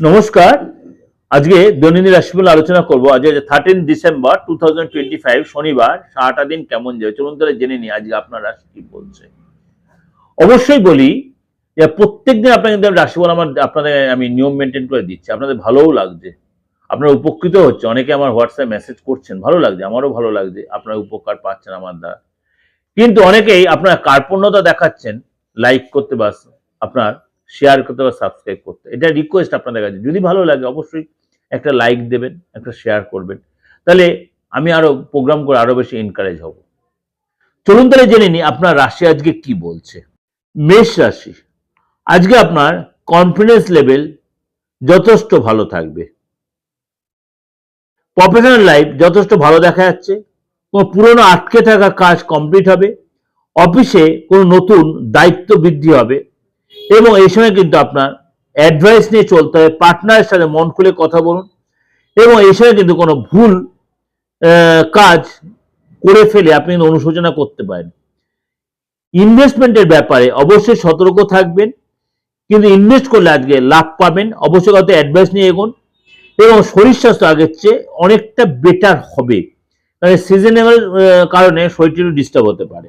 নমস্কার। আজকে দৈনন্দিন রাশিফল আলোচনা করব। আজ thirteen December two thousand twenty five শনিবার, সারাটা দিন কেমন যাবে? চলুন তাহলে জেনে নিই আজকে আপনার রাশি কি বলছে। অবশ্যই বলি যে প্রত্যেক দিন আপনাকে কিন্তু রাশিফল আমার, আপনাদের আমি নিয়ম মেনটেন করে দিচ্ছি। আপনাদের ভালোও লাগছে। আপনারা উপকৃত হচ্ছে। অনেকে আমার হোয়াটসঅ্যাপ মেসেজ করছেন, ভালো লাগছে, আমারও ভালো লাগছে। আপনারা উপকার পাচ্ছেন আমার দ্বারা। কিন্তু অনেকেই আপনারা কার্পণ্যতা দেখাচ্ছেন লাইক করতে বাস, আপনার শেয়ার করতে বা সাবস্ক্রাইব করতে এটা রিকোয়েস্ট আপনাদের কাছে। যদি ভালো লাগে, অবশ্যই একটা লাইক দেবেন, একটা শেয়ার করবেন। তাহলে আমি আরও প্রোগ্রাম করে আরও বেশি এনকারেজ হব। চলুন তাহলে জেনে নিই, আপনার রাশি আজকে কি বলছে? মেষ রাশি। আজকে আপনার কনফিডেন্স লেভেল যথেষ্ট ভালো থাকবে। প্রফেশনাল লাইফ যথেষ্ট ভালো দেখা যাচ্ছে। কোনো পুরনো আটকে থাকা কাজ কমপ্লিট হবে। অফিসে কোনো নতুন দায়িত্ব বৃদ্ধি হবে। এবং এই সময় কিন্তু আপনার অ্যাডভাইস নিয়ে চলতে হবে পার্টনারের সাথে মন খুলে কথা বলুন এবং এই সময় কিন্তু কোনো ভুল কাজ করে ফেলে আপনি অনুশোচনা করতে পারেন। ইনভেস্টমেন্টের ব্যাপারে অবশ্যই সতর্ক থাকবেন, কিন্তু ইনভেস্ট করলে আজকে লাভ পাবেন, অবশ্যই কত অ্যাডভাইস নিয়ে এগোন এবং শরীর স্বাস্থ্য আগের চেয়ে অনেকটা বেটার হবে। কারণ সিজনেবল কারণে শরীরটি ডিস্টার্ব হতে পারে।